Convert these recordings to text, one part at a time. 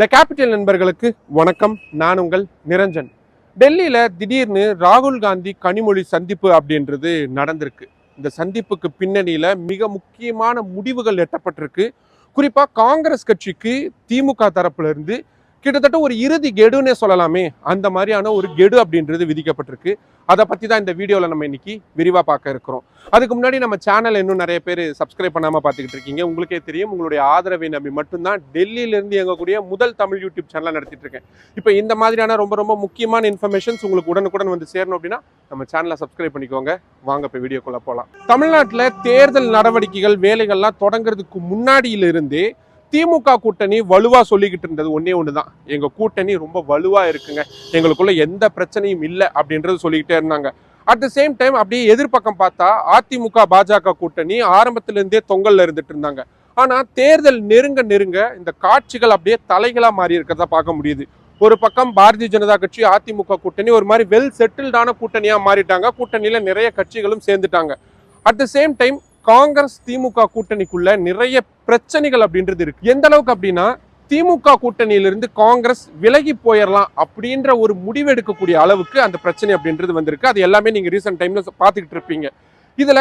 The capital நண்பர்களுக்கு வணக்கம். நான் உங்கள் நிரஞ்சன். டெல்லியில் திடீர்னு ராகுல் காந்தி கனிமொழி சந்திப்பு அப்படின்றது நடந்திருக்கு. இந்த சந்திப்புக்கு பின்னணியில மிக முக்கியமான முடிவுகள் எட்டப்பட்டிருக்கு. குறிப்பாக காங்கிரஸ் கட்சிக்கு திமுக தரப்புல இருந்து கிட்டத்தட்ட ஒரு இறுதி கெடுன்னே சொல்லலாமே. அந்த மாதிரியான ஒரு கெடு அப்படின்றது விதிக்கப்பட்டிருக்கு. அதை பற்றி தான் இந்த வீடியோவில் நம்ம இன்னைக்கு விரிவாக பார்க்க இருக்கிறோம். அதுக்கு முன்னாடி நம்ம சேனல் இன்னும் நிறைய பேர் சப்ஸ்கிரைப் பண்ணாமல் பார்த்துக்கிட்டு இருக்கீங்க. உங்களுக்கே தெரியும் உங்களுடைய ஆதரவை நம்பி மட்டும்தான் டெல்லியிலேருந்து இயங்கக்கூடிய முதல் தமிழ் யூடியூப் சேனலை நடத்திட்டு இருக்கேன். இப்போ இந்த மாதிரியான ரொம்ப ரொம்ப முக்கியமான இன்ஃபர்மேஷன்ஸ் உங்களுக்கு உடனுக்குடன் வந்து சேரணும் அப்படின்னா நம்ம சேனலை சப்ஸ்கிரைப் பண்ணிக்கோங்க. வாங்க இப்போ வீடியோக்குள்ளே போகலாம் தமிழ்நாட்டில் தேர்தல் நடவடிக்கைகள் வேலைகள்லாம் தொடங்குறதுக்கு முன்னாடியில இருந்தே திமுக கூட்டணி வலுவா சொல்லிக்கிட்டு இருந்தது ஒன்னே ஒன்று தான் எங்க கூட்டணி ரொம்ப வலுவா இருக்குங்க. எங்களுக்குள்ள எந்த பிரச்சனையும் இல்லை அப்படின்றது சொல்லிக்கிட்டே இருந்தாங்க. அட் த சேம் டைம் அப்படியே எதிர்பக்கம் பார்த்தா அதிமுக பாஜக கூட்டணி ஆரம்பத்திலிருந்தே தொங்கல்ல இருந்துட்டு இருந்தாங்க. ஆனா தேர்தல் நெருங்க நெருங்க இந்த காட்சிகள் அப்படியே தலைகளா மாறி இருக்கிறத பார்க்க முடியுது. ஒரு பக்கம் பாரதிய ஜனதா கட்சி அதிமுக கூட்டணி ஒரு மாதிரி வெல் செட்டில்டான கூட்டணியா மாறிட்டாங்க. கூட்டணியில நிறைய கட்சிகளும் சேர்ந்துட்டாங்க. At the same time Congress DMK கூட்டணிக்குள்ள நிறைய பிரச்சனைகள் அப்படின்றது இருக்கு. எந்த அளவுக்கு அப்படின்னா திமுக கூட்டணியிலிருந்து காங்கிரஸ் விலகி போயிடலாம் அப்படின்ற ஒரு முடிவு எடுக்கக்கூடிய அளவுக்கு அந்த பிரச்சனை அப்படின்றது வந்திருக்கு. அது எல்லாமே நீங்க ரீசெண்ட் டைம்ல பார்த்துக்கிட்டு இருப்பீங்க. இதுல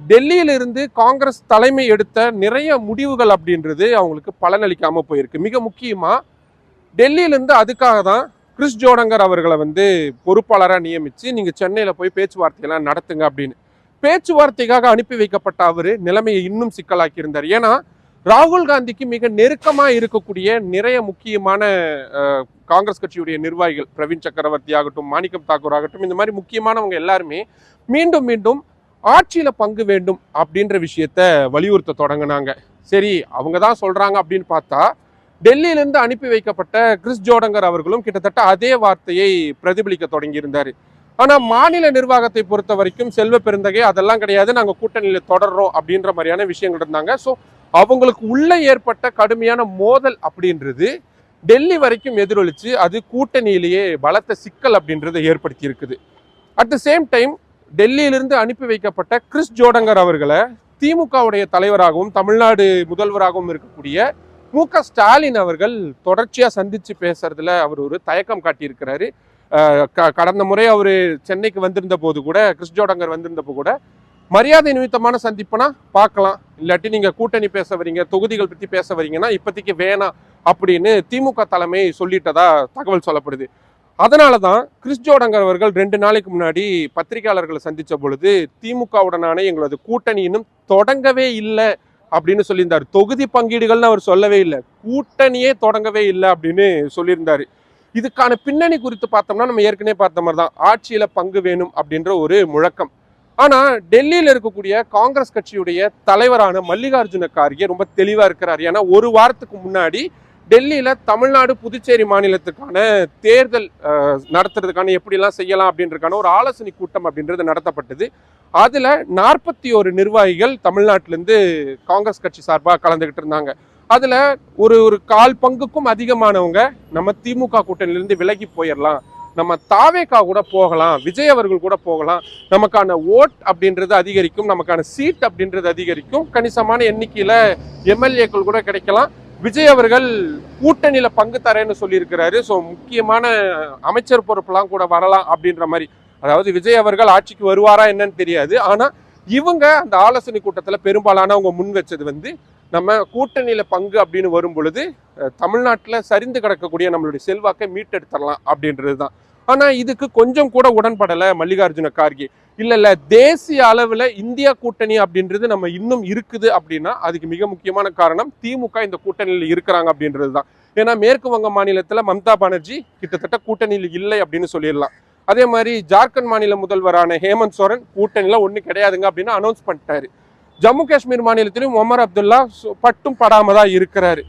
டெல்லியிலிருந்து காங்கிரஸ் தலைமை எடுத்த நிறைய முடிவுகள் அப்படின்றது அவங்களுக்கு பலனளிக்காம போயிருக்கு. மிக முக்கியமா டெல்லியிலிருந்து அதுக்காக தான் கிறிஸ் ஜோடங்கர் அவர்களை வந்து பொறுப்பாளராக நியமித்து நீங்கள் சென்னையில் போய் பேச்சுவார்த்தையெல்லாம் நடத்துங்க அப்படின்னு. பேச்சுவார்த்தைக்காக அனுப்பி வைக்கப்பட்ட அவர் நிலைமையை இன்னும் சிக்கலாக்கி இருந்தார் ஏன்னா ராகுல் காந்திக்கு மிக நெருக்கமாக இருக்கக்கூடிய நிறைய முக்கியமான காங்கிரஸ் கட்சியுடைய நிர்வாகிகள் பிரவீன் சக்கரவர்த்தி ஆகட்டும் மாணிக்கம் தாக்கூர் ஆகட்டும் இந்த மாதிரி முக்கியமானவங்க எல்லாருமே மீண்டும் மீண்டும் ஆட்சியில் பங்கு வேண்டும் அப்படின்ற விஷயத்த வலியுறுத்த தொடங்கினாங்க. சரி அவங்க தான் சொல்கிறாங்க அப்படின்னு பார்த்தா டெல்லியிலேருந்து அனுப்பி வைக்கப்பட்ட கிறிஸ் ஜோடங்கர் அவர்களும் கிட்டத்தட்ட அதே வார்த்தையை பிரதிபலிக்க தொடங்கியிருந்தார். ஆனால் மாநில நிர்வாகத்தை பொறுத்த வரைக்கும் செல்வ பெருந்தகை அதெல்லாம் கிடையாது. நாங்கள் கூட்டணியில் தொடர்றோம் அப்படின்ற மாதிரியான விஷயங்கள் இருந்தாங்க. ஸோ அவங்களுக்கு உள்ள ஏற்பட்ட கடுமையான மோதல் அப்படின்றது டெல்லி வரைக்கும் எதிரொலிச்சு அது கூட்டணியிலேயே பலத்த சிக்கல் அப்படின்றத ஏற்படுத்தி இருக்குது. அட் த சேம் டைம் டெல்லியிலிருந்து அனுப்பி வைக்கப்பட்ட கிறிஸ் ஜோடங்கர் அவர்களை திமுகவுடைய தலைவராகவும் தமிழ்நாடு முதல்வராகவும் இருக்கக்கூடிய மு க ஸ்டாலின் அவர்கள் தொடர்ச்சியாக சந்தித்து பேசுறதுல அவர் ஒரு தயக்கம் காட்டியிருக்கிறாரு. கடந்த முறை அவர் சென்னைக்கு வந்திருந்த போது கூட கிறிஸ் ஜோடங்கர் வந்திருந்தப்போ கூட மரியாதை நிமித்தமான சந்திப்புனா பார்க்கலாம். இல்லாட்டி நீங்கள் கூட்டணி பேச வரீங்க தொகுதிகள் பற்றி பேச வரீங்கன்னா இப்போதைக்கு வேணாம் அப்படின்னு திமுக தலைமை சொல்லிட்டதா தகவல் சொல்லப்படுது. அதனால தான் கிறிஸ் ஜோடங்கர் அவர்கள் ரெண்டு நாளைக்கு முன்னாடி பத்திரிகையாளர்களை சந்தித்த பொழுது திமுகவுடனான எங்களது கூட்டணி இன்னும் தொடங்கவே இல்லை அப்படின்னு சொல்லியிருந்தார். தொகுதி பங்கீடுகள்னு அவர் சொல்லவே இல்லை. கூட்டணியே தொடங்கவே இல்லை அப்படின்னு சொல்லியிருந்தாரு. இதுக்கான பின்னணி குறித்து பார்த்தோம்னா நம்ம ஏற்கனவே பார்த்த மாதிரி தான் ஆட்சியில் பங்கு வேணும் அப்படின்ற ஒரு முழக்கம். ஆனால் டெல்லியில் இருக்கக்கூடிய காங்கிரஸ் கட்சியுடைய தலைவரான மல்லிகார்ஜுன கார்கே ரொம்ப தெளிவாக இருக்கிறார். ஏன்னா ஒரு வாரத்துக்கு முன்னாடி டெல்லியில் தமிழ்நாடு புதுச்சேரி மாநிலத்துக்கான தேர்தல் நடத்துறதுக்கான எப்படிலாம் செய்யலாம் அப்படின்றதுக்கான ஒரு ஆலோசனை கூட்டம் அப்படின்றது நடத்தப்பட்டது. அதில் நாற்பத்தி ஒரு நிர்வாகிகள் தமிழ்நாட்டிலேருந்து காங்கிரஸ் கட்சி சார்பாக கலந்துக்கிட்டு இருந்தாங்க. அதில் ஒரு ஒரு கால் பங்குக்கும் அதிகமானவங்க நம்ம திமுக கூட்டணியிலிருந்து விலகி போயிடலாம் நம்ம தாவேக்கா கூட போகலாம் விஜய் அவர்கள் கூட போகலாம். நமக்கான ஓட் அப்படின்றது அதிகரிக்கும் நமக்கான சீட் அப்படின்றது அதிகரிக்கும். கணிசமான எண்ணிக்கையில் எம்எல்ஏக்கள் கூட கிடைக்கலாம். விஜய் அவர்கள் கூட்டணியில் பங்கு தரேன்னு சொல்லியிருக்கிறாரு. ஸோ முக்கியமான அமைச்சர் பொறுப்பெல்லாம் கூட வரலாம் அப்படின்ற மாதிரி. அதாவது விஜய் அவர்கள் ஆட்சிக்கு வருவாரா என்னன்னு தெரியாது. ஆனால் இவங்க அந்த ஆலோசனை கூட்டத்தில் பெரும்பாலானவங்க முன் வச்சது வந்து நம்ம கூட்டணியில் பங்கு அப்படின்னு வரும் பொழுது தமிழ்நாட்டில் சரிந்து கிடக்கக்கூடிய நம்மளுடைய செல்வாக்கை மீட்டெடுத்துடலாம் அப்படின்றது தான் ஆனால் இதுக்கு கொஞ்சம் கூட உடன்படலை மல்லிகார்ஜுன கார்கே. இல்லை இல்லை தேசிய அளவில் இந்தியா கூட்டணி அப்படின்றது நம்ம இன்னும் இருக்குது அப்படின்னா அதுக்கு மிக முக்கியமான காரணம் திமுக இந்த கூட்டணியில் இருக்கிறாங்க அப்படின்றது தான் ஏன்னா மேற்கு வங்க மாநிலத்தில் மம்தா பானர்ஜி கிட்டத்தட்ட கூட்டணியில் இல்லை அப்படின்னு சொல்லிடலாம். அதே மாதிரி ஜார்க்கண்ட் மாநில முதல்வரான ஹேமந்த் சோரன் கூட்டணியில் ஒன்றும் கிடையாதுங்க அப்படின்னு அனௌன்ஸ் பண்ணிட்டாரு. ஜம்மு காஷ்மீர் மாநிலத்திலும் ஒமர் அப்துல்லா பட்டும் படாம தான் இருக்கிறாரு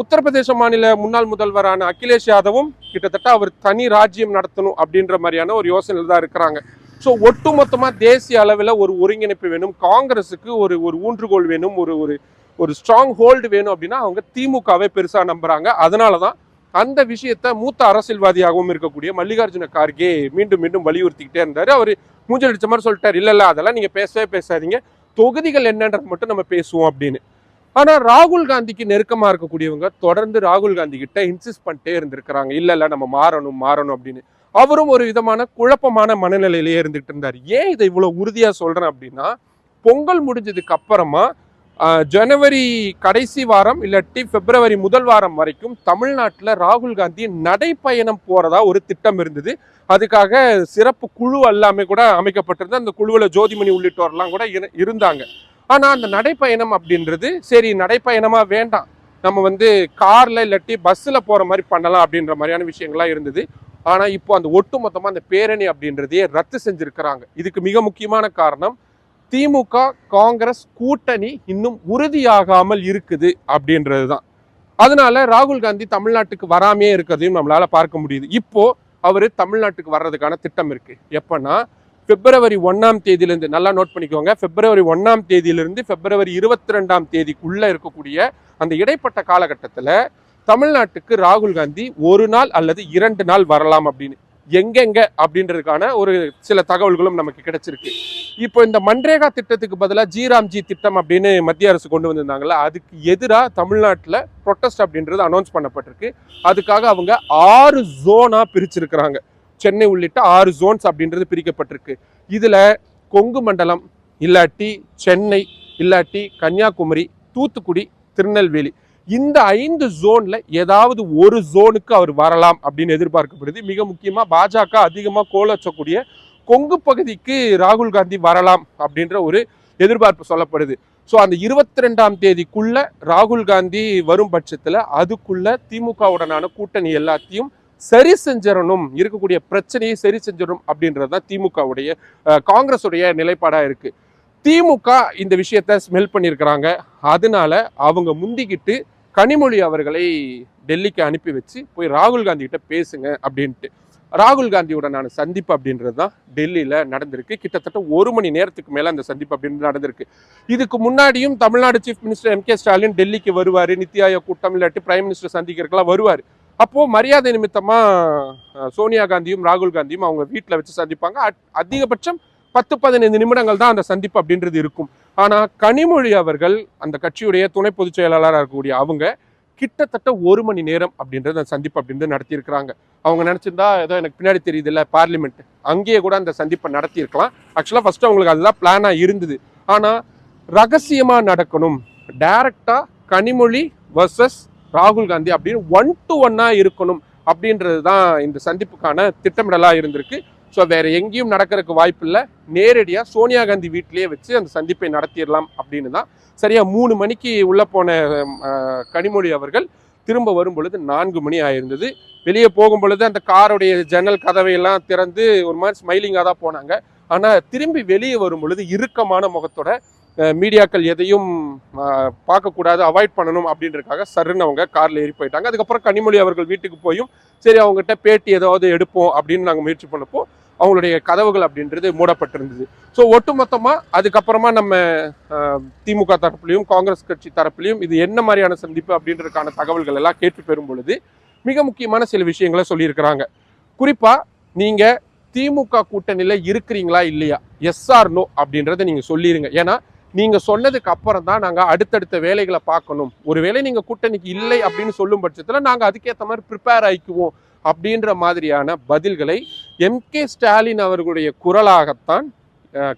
உத்தரப்பிரதேச மாநில முன்னாள் முதல்வரான அகிலேஷ் யாதவும் கிட்டத்தட்ட அவர் தனி ராஜ்யம் நடத்தணும் அப்படின்ற மாதிரியான ஒரு யோசனையில் தான் இருக்கிறாங்க. ஸோ ஒட்டுமொத்தமாக தேசிய அளவில் ஒரு ஒருங்கிணைப்பு வேணும் காங்கிரஸுக்கு ஒரு ஒரு ஊன்றுகோல் வேணும் ஒரு ஒரு ஒரு ஸ்ட்ராங் ஹோல்டு வேணும் அப்படின்னா அவங்க திமுகவே பெருசாக நம்புகிறாங்க அதனால தான் அந்த விஷயத்த மூத்த அரசியல்வாதியாகவும் இருக்கக்கூடிய மல்லிகார்ஜுன கார்கே மீண்டும் மீண்டும் வலியுறுத்திக்கிட்டே இருந்தார். அவர் மூஞ்சல் அடிச்ச மாதிரி சொல்லிட்டார். இல்லை இல்லை அதெல்லாம் நீங்கள் பேசவே பேசாதீங்க. தொகுதிகள் என்னன்றது மட்டும் நம்ம பேசுவோம் அப்படின்னு. ஆனால் ராகுல் காந்திக்கு நெருக்கமாக இருக்கக்கூடியவங்க தொடர்ந்து ராகுல் காந்தி கிட்ட இன்சிஸ்ட் பண்ணிட்டே இருந்திருக்கிறாங்க. இல்லை இல்லை நம்ம மாறணும் மாறணும் அப்படின்னு. அவரும் ஒரு விதமான குழப்பமான மனநிலையிலேயே இருந்துகிட்டு இருந்தார். ஏன் இதை இவ்வளோ உறுதியாக சொல்கிறேன் அப்படின்னா பொங்கல் முடிஞ்சதுக்கு அப்புறமா ஜனவரி கடைசி வாரம் இல்லாட்டி பிப்ரவரி முதல் வாரம் வரைக்கும் தமிழ்நாட்டில் ராகுல் காந்தி நடைப்பயணம் போகிறதா ஒரு திட்டம் இருந்தது. அதுக்காக சிறப்பு குழு எல்லாமே கூட அமைக்கப்பட்டிருந்தது. அந்த குழுவில் ஜோதிமணி உள்ளிட்டோர்லாம் கூட இருந்தாங்க. ஆனால் அந்த நடைப்பயணம் அப்படின்றது சரி நடைப்பயணமாக வேண்டாம். நம்ம வந்து காரில் இல்லாட்டி பஸ்ஸில் போகிற மாதிரி பண்ணலாம் அப்படின்ற மாதிரியான விஷயங்கள்லாம் இருந்தது. ஆனால் இப்போ அந்த ஒட்டுமொத்தமாக அந்த பேரணி அப்படின்றதையே ரத்து செஞ்சுருக்கிறாங்க. இதுக்கு மிக முக்கியமான காரணம் திமுக காங்கிரஸ் கூட்டணி இன்னும் உறுதியாகாமல் இருக்குது அப்படின்றது தான் அதனால ராகுல் காந்தி தமிழ்நாட்டுக்கு வராமையே இருக்கிறதையும் நம்மளால பார்க்க முடியுது. இப்போ அவர் தமிழ்நாட்டுக்கு வர்றதுக்கான திட்டம் இருக்கு. எப்பன்னா பிப்ரவரி ஒன்னாம் தேதியிலிருந்து நல்லா நோட் பண்ணிக்கோங்க. பிப்ரவரி ஒன்னாம் தேதியிலிருந்து பிப்ரவரி இருபத்தி ரெண்டாம் தேதிக்குள்ள இருக்கக்கூடிய அந்த இடைப்பட்ட காலகட்டத்தில் தமிழ்நாட்டுக்கு ராகுல் காந்தி ஒரு நாள் அல்லது இரண்டு நாள் வரலாம் அப்படின்னு. எங்கெங்க அப்படின்றதுக்கான ஒரு சில தகவல்களும் நமக்கு கிடைச்சிருக்கு. இப்போ இந்த மன்ரேகா திட்டத்துக்கு பதிலாக ஜிராம்ஜி திட்டம் அப்படின்னு மத்திய அரசு கொண்டு வந்திருந்தாங்கல்ல அதுக்கு எதிராக தமிழ்நாட்டில் ப்ரொட்டஸ்ட் அப்படின்றது அனௌன்ஸ் பண்ணப்பட்டிருக்கு. அதுக்காக அவங்க ஆறு ஜோனாக பிரிச்சிருக்கிறாங்க. சென்னை உள்ளிட்ட ஆறு ஜோன்ஸ் அப்படின்றது பிரிக்கப்பட்டிருக்கு. இதில் கொங்கு மண்டலம் இல்லாட்டி சென்னை இல்லாட்டி கன்னியாகுமரி தூத்துக்குடி திருநெல்வேலி இந்த ஐந்து ஜோன்ல ஏதாவது ஒரு ஜோனுக்கு அவர் வரலாம் அப்படின்னு எதிர்பார்க்கப்படுது. மிக முக்கியமா பாஜக அதிகமா கோலச்சக்கூடிய கொங்கு பகுதிக்கு ராகுல் காந்தி வரலாம் அப்படின்ற ஒரு எதிர்பார்ப்பு சொல்லப்படுது. ஸோ அந்த இருபத்தி ரெண்டாம் தேதிக்குள்ள ராகுல் காந்தி வரும் பட்சத்தில் அதுக்குள்ள திமுகவுடனான கூட்டணி எல்லாத்தையும் சரி செஞ்சிடணும் இருக்கக்கூடிய பிரச்சனையை சரி செஞ்சிடணும் அப்படின்றது தான் திமுகவுடைய காங்கிரஸுடைய நிலைப்பாடாக இருக்குது திமுக இந்த விஷயத்த ஸ்மெல் பண்ணியிருக்கிறாங்க. அதனால அவங்க முந்திக்கிட்டு கனிமொழி அவர்களை டெல்லிக்கு அனுப்பி வச்சு போய் ராகுல் காந்தி கிட்ட பேசுங்க அப்படின்ட்டு. ராகுல் காந்தியுடனான சந்திப்பு அப்படின்றது தான் டெல்லியில் நடந்திருக்கு. கிட்டத்தட்ட ஒரு மணி நேரத்துக்கு மேலே அந்த சந்திப்பு அப்படின்றது நடந்திருக்கு. இதுக்கு முன்னாடியும் Tamil Nadu chief minister M K Stalin டெல்லிக்கு வருவார் நித்தி ஆயோக் கூட்டம் இல்லாட்டி பிரைம் மினிஸ்டர் சந்திக்கிறதுக்கெல்லாம் வருவார். அப்போது மரியாதை நிமித்தமாக சோனியா காந்தியும் ராகுல் காந்தியும் அவங்க வீட்டில் வச்சு சந்திப்பாங்க. அட்- அதிகபட்சம் பத்து பதினைந்து நிமிடங்கள் தான் அந்த சந்திப்பு அப்படின்றது இருக்கும். ஆனால் கனிமொழி அவர்கள் அந்த கட்சியுடைய துணை பொதுச் செயலாளராக இருக்கக்கூடிய அவங்க கிட்டத்தட்ட ஒரு மணி நேரம் அப்படின்றது அந்த சந்திப்பு அப்படின்றது நடத்தியிருக்கிறாங்க. அவங்க நினச்சிருந்தா ஏதோ எனக்கு பின்னாடி தெரியுது இல்லை பார்லிமெண்ட். அங்கேயே கூட அந்த சந்திப்பை நடத்தியிருக்கலாம். ஆக்சுவலாக ஃபஸ்ட்டு அவங்களுக்கு அதுதான் பிளானாக இருந்தது. ஆனால் ரகசியமாக நடக்கணும். டைரக்டாக கனிமொழி வர்சஸ் ராகுல் காந்தி அப்படின்னு ஒன் டு ஒன்னாக இருக்கணும் அப்படின்றது தான் இந்த சந்திப்புக்கான திட்டமிடலாக இருந்திருக்கு. ஸோ வேறு எங்கேயும் நடக்கிறதுக்கு வாய்ப்பு இல்லை நேரடியாக சோனியா காந்தி வீட்டிலேயே வச்சு அந்த சந்திப்பை நடத்திடலாம் அப்படின்னு தான். சரியாக மூணு மணிக்கு உள்ளே போன கனிமொழி அவர்கள் திரும்ப வரும் பொழுது நான்கு மணி ஆயிருந்தது. வெளியே போகும் பொழுது அந்த காருடைய ஜன்னல் கதவையெல்லாம் திறந்து ஒரு மாதிரி ஸ்மைலிங்காக தான் போனாங்க. ஆனால் திரும்பி வெளியே வரும் பொழுது இறுக்கமான முகத்தோட மீடியாக்கள் எதையும் பார்க்கக்கூடாது அவாய்ட் பண்ணணும் அப்படின்றதுக்காக சருன்னு அவங்க காரில் ஏறி போயிட்டாங்க. அதுக்கப்புறம் கனிமொழி அவர்கள் வீட்டுக்கு போயும் சரி அவங்ககிட்ட பேட்டி ஏதாவது எடுப்போம் அப்படின்னு நாங்கள் முயற்சி பண்ணப்போ அவங்களுடைய கதவுகள் அப்படின்றது மூடப்பட்டிருந்தது. ஸோ ஒட்டுமொத்தமாக அதுக்கப்புறமா நம்ம திமுக தரப்புலையும் காங்கிரஸ் கட்சி தரப்புலையும் இது என்ன மாதிரியான சந்திப்பு அப்படின்றதுக்கான தகவல்கள் எல்லாம் கேட்டு பெறும் பொழுது மிக முக்கியமான சில விஷயங்களை சொல்லியிருக்கிறாங்க. குறிப்பாக நீங்கள் திமுக கூட்டணியில் இருக்கிறீங்களா இல்லையா? எஸ்ஆர் நோ அப்படின்றத நீங்கள் சொல்லிடுங்க ஏன்னா நீங்கள் சொன்னதுக்கு அப்புறம் தான் நாங்கள் அடுத்தடுத்த வேலைகளை பார்க்கணும். ஒருவேளை நீங்கள் கூட்டணிக்கு இல்லை அப்படின்னு சொல்லும் பட்சத்தில் நாங்கள் அதுக்கேற்ற மாதிரி ப்ரிப்பேர் ஆகிக்குவோம் அப்படின்ற மாதிரியான பதில்களை எம் கே ஸ்டாலின் அவர்களுடைய குரலாகத்தான்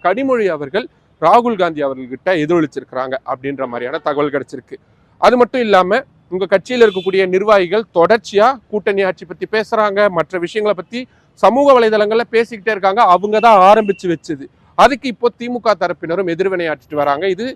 கனிமொழி அவர்கள் ராகுல் காந்தி அவர்கள்கிட்ட எதிரொலிச்சிருக்கிறாங்க அப்படின்ற மாதிரியான தகவல் கிடைச்சிருக்கு. அது மட்டும் இல்லாமல் உங்கள் கட்சியில் இருக்கக்கூடிய நிர்வாகிகள் தொடர்ச்சியாக கூட்டணி ஆட்சி பற்றி பேசுகிறாங்க மற்ற விஷயங்களை பற்றி சமூக வலைதளங்களில் பேசிக்கிட்டே இருக்காங்க அவங்க தான் ஆரம்பித்து வச்சது. அதுக்கு இப்போ திமுக தரப்பினரும் எதிர்வினையாற்றிட்டு வராங்க. இது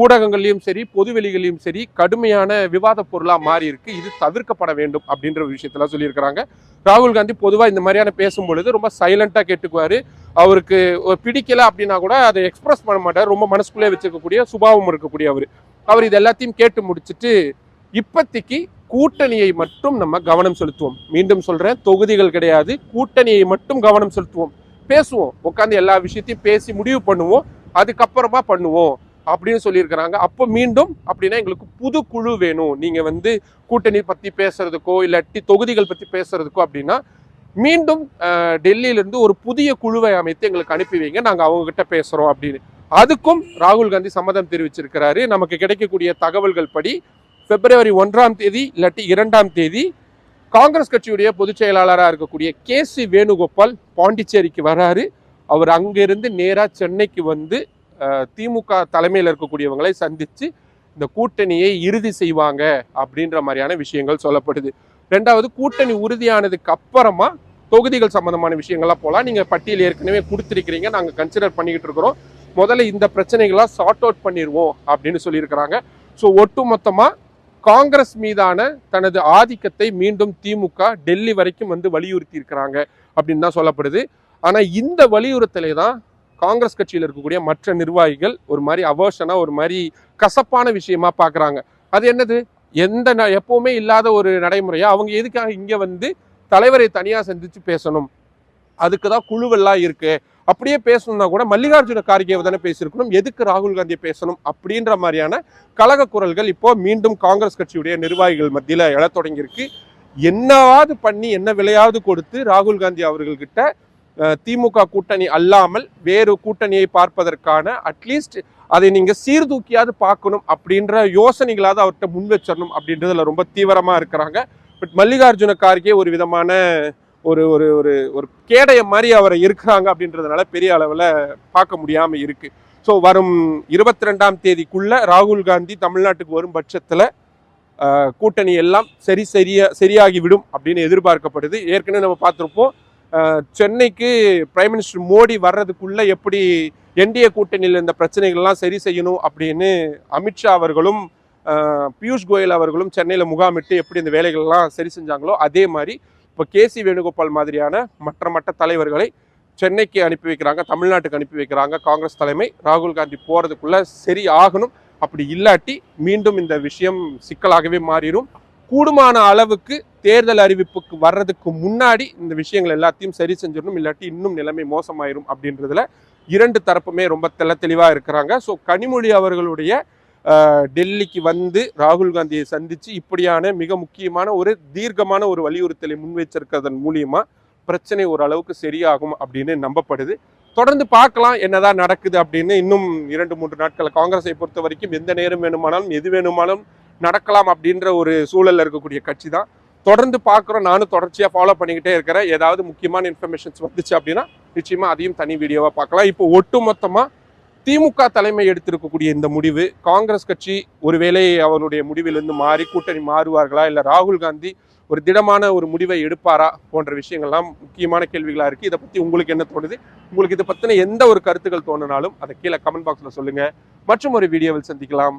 ஊடகங்கள்லையும் சரி பொதுவெளிகளையும் சரி கடுமையான விவாத பொருளாக மாறி இருக்கு இது தவிர்க்கப்பட வேண்டும் அப்படின்ற ஒரு விஷயத்தெல்லாம் சொல்லியிருக்கிறாங்க. ராகுல் காந்தி பொதுவாக இந்த மாதிரியான பேசும் பொழுது ரொம்ப சைலண்ட்டாக கேட்டுக்குவார். அவருக்கு பிடிக்கல அப்படின்னா கூட அதை எக்ஸ்பிரஸ் பண்ண மாட்டார். ரொம்ப மனசுக்குள்ளே வச்சிருக்கக்கூடிய சுபாவம் இருக்கக்கூடிய அவர். அவர் இது எல்லாத்தையும் கேட்டு முடிச்சிட்டு இப்பத்திக்கு கூட்டணியை மட்டும் நம்ம கவனம் செலுத்துவோம். மீண்டும் சொல்கிறேன் தொகுதிகள் கிடையாது. கூட்டணியை மட்டும் கவனம் செலுத்துவோம். பேசுவோம். உட்காந்து எல்லா விஷயத்தையும் பேசி முடிவு பண்ணுவோம். அதுக்கப்புறமா பண்ணுவோம். அப்படின்னு சொல்லியிருக்கிறாங்க. அப்போ மீண்டும் அப்படின்னா எங்களுக்கு புது குழு வேணும். நீங்கள் வந்து கூட்டணி பற்றி பேசுறதுக்கோ இல்லாட்டி தொகுதிகள் பற்றி பேசுறதுக்கோ அப்படின்னா மீண்டும் டெல்லியிலேருந்து டெல்லியிலிருந்து ஒரு புதிய குழுவை அமைத்து எங்களுக்கு அனுப்பி வைங்க. நாங்கள் அவங்ககிட்ட பேசுகிறோம் அப்படின்னு. அதுக்கும் ராகுல் காந்தி சம்மதம் தெரிவிச்சிருக்கிறாரு. நமக்கு கிடைக்கக்கூடிய தகவல்கள் படி பிப்ரவரி ஒன்றாம் தேதி இல்லாட்டி இரண்டாம் தேதி காங்கிரஸ் கட்சியுடைய பொதுச் செயலாளராக இருக்கக்கூடிய கே சி வேணுகோபால் பாண்டிச்சேரிக்கு வராரு. அவர் அங்கிருந்து நேராக சென்னைக்கு வந்து திமுக தலைமையில் இருக்கக்கூடியவங்களை சந்தித்து இந்த கூட்டணியை இறுதி செய்வாங்க அப்படின்ற மாதிரியான விஷயங்கள் சொல்லப்படுது. ரெண்டாவது கூட்டணி உறுதியானதுக்கு அப்புறமா தொகுதிகள் சம்பந்தமான விஷயங்கள்லாம் போகலாம் நீங்கள் பட்டியல் ஏற்கனவே கொடுத்துருக்கிறீங்க. நாங்கள் கன்சிடர் பண்ணிக்கிட்டு இருக்கிறோம். முதல்ல இந்த பிரச்சனைகள்லாம் சார்ட் அவுட் பண்ணிடுவோம் அப்படின்னு சொல்லியிருக்கிறாங்க. ஸோ ஒட்டுமொத்தமாக காங்கிரஸ் மீதான தனது ஆதிக்கத்தை மீண்டும் திமுக டெல்லி வரைக்கும் வந்து வலியுறுத்தி இருக்கிறாங்க அப்படின்னு தான் சொல்லப்படுது. ஆனால் இந்த வலியுறுத்தலை தான் காங்கிரஸ் கட்சியில் இருக்கக்கூடிய மற்ற நிர்வாகிகள் ஒரு மாதிரி அவர்ஷனாக ஒரு மாதிரி கசப்பான விஷயமா பார்க்குறாங்க அது என்னது? எந்த ந- எப்பவுமே இல்லாத ஒரு நடைமுறையா? அவங்க எதுக்காக இங்கே வந்து தலைவரை தனியாக சந்திச்சு பேசணும்? அதுக்கு தான் குழுவெல்லாம் இருக்கு. அப்படியே பேசணும்னா கூட மல்லிகார்ஜுன கார்கேவை தானே பேசியிருக்கணும். எதுக்கு ராகுல் காந்தியை பேசணும்? அப்படின்ற மாதிரியான கழக குரல்கள் இப்போ மீண்டும் காங்கிரஸ் கட்சியுடைய நிர்வாகிகள் மத்தியில் எழத் தொடங்கியிருக்கு. என்னவாவது பண்ணி என்ன விலையாவது கொடுத்து ராகுல் காந்தி அவர்கள்கிட்ட திமுக கூட்டணி அல்லாமல் வேறு கூட்டணியை பார்ப்பதற்கான அட்லீஸ்ட் அதை நீங்கள் சீர்தூக்கியாவது பார்க்கணும் அப்படின்ற யோசனைகளாவது அவர்கிட்ட முன் வச்சிடணும் அப்படின்றதுல ரொம்ப தீவிரமாக இருக்கிறாங்க. பட் மல்லிகார்ஜுன கார்கே ஒரு விதமான ஒரு ஒரு ஒரு ஒரு கேடைய மாதிரி அவரை இருக்கிறாங்க அப்படின்றதுனால பெரிய அளவில் பார்க்க முடியாமல் இருக்குது ஸோ வரும் இருபத்தி ரெண்டாம் தேதிக்குள்ளே ராகுல் காந்தி தமிழ்நாட்டுக்கு வரும் பட்சத்தில் கூட்டணி எல்லாம் சரி சரியா சரியாகிவிடும் அப்படின்னு எதிர்பார்க்கப்படுது. ஏற்கனவே நம்ம பார்த்துருப்போம் சென்னைக்கு பிரைம் மினிஸ்டர் மோடி வர்றதுக்குள்ளே எப்படி என்டிஏ கூட்டணியில் இந்த பிரச்சனைகள்லாம் சரி செய்யணும் அப்படின்னு அமித்ஷா அவர்களும் பியூஷ் கோயல் அவர்களும் சென்னையில் முகாமிட்டு எப்படி இந்த வேலைகள்லாம் சரி செஞ்சாங்களோ அதே மாதிரி இப்போ கேசி வேணுகோபால் மாதிரியான மற்ற மற்ற தலைவர்களை சென்னைக்கு அனுப்பி வைக்கிறாங்க தமிழ்நாட்டுக்கு அனுப்பி வைக்கிறாங்க காங்கிரஸ் தலைமை ராகுல் காந்தி போகிறதுக்குள்ளே சரி ஆகணும். அப்படி இல்லாட்டி மீண்டும் இந்த விஷயம் சிக்கலாகவே மாறிடும். கூடுமான அளவுக்கு தேர்தல் அறிவிப்புக்கு வர்றதுக்கு முன்னாடி இந்த விஷயங்கள் எல்லாத்தையும் சரி செஞ்சிடணும் இல்லாட்டி இன்னும் நிலைமை மோசமாயிரும் அப்படின்றதுல இரண்டு தரப்புமே ரொம்ப தெள்ள தெளிவாக இருக்கிறாங்க. ஸோ கனிமொழி அவர்களுடைய டெல்லிக்கு வந்து ராகுல் காந்தியை சந்தித்து இப்படியான மிக முக்கியமான ஒரு தீர்க்கமான ஒரு வலியுறுத்தலை முன்வைச்சிருக்கிறதன் மூலியமாக பிரச்சனை ஓரளவுக்கு சரியாகும் அப்படின்னு நம்பப்படுது. தொடர்ந்து பார்க்கலாம் என்னதான் நடக்குது அப்படின்னு இன்னும் இரண்டு மூன்று நாட்கள். காங்கிரஸை பொறுத்த வரைக்கும் எந்த நேரம் வேணுமானாலும் எது வேணுமானாலும் நடக்கலாம் அப்படின்ற ஒரு சூழலில் இருக்கக்கூடிய கட்சி தான் தொடர்ந்து பார்க்குறோம். நானும் தொடர்ச்சியாக ஃபாலோ பண்ணிக்கிட்டே இருக்கிறேன். ஏதாவது முக்கியமான இன்ஃபர்மேஷன்ஸ் வந்துச்சு அப்படின்னா நிச்சயமாக அதையும் தனி வீடியோவாக பார்க்கலாம். இப்போ ஒட்டுமொத்தமாக திமுக தலைமை எடுத்திருக்கக்கூடிய இந்த முடிவு காங்கிரஸ் கட்சி ஒருவேளை அவருடைய முடிவிலிருந்து மாறி கூட்டணி மாறுவார்களா இல்லை ராகுல் காந்தி ஒரு திடமான ஒரு முடிவை எடுப்பாரா போன்ற விஷயங்கள்லாம் முக்கியமான கேள்விகளாக இருக்குது இதை பற்றி உங்களுக்கு என்ன தோணுது? உங்களுக்கு இதை பற்றின எந்த ஒரு கருத்துக்கள் தோணுனாலும் அதை கீழே கமெண்ட் பாக்ஸில் சொல்லுங்கள் மற்றும் ஒரு வீடியோவில் சந்திக்கலாம்.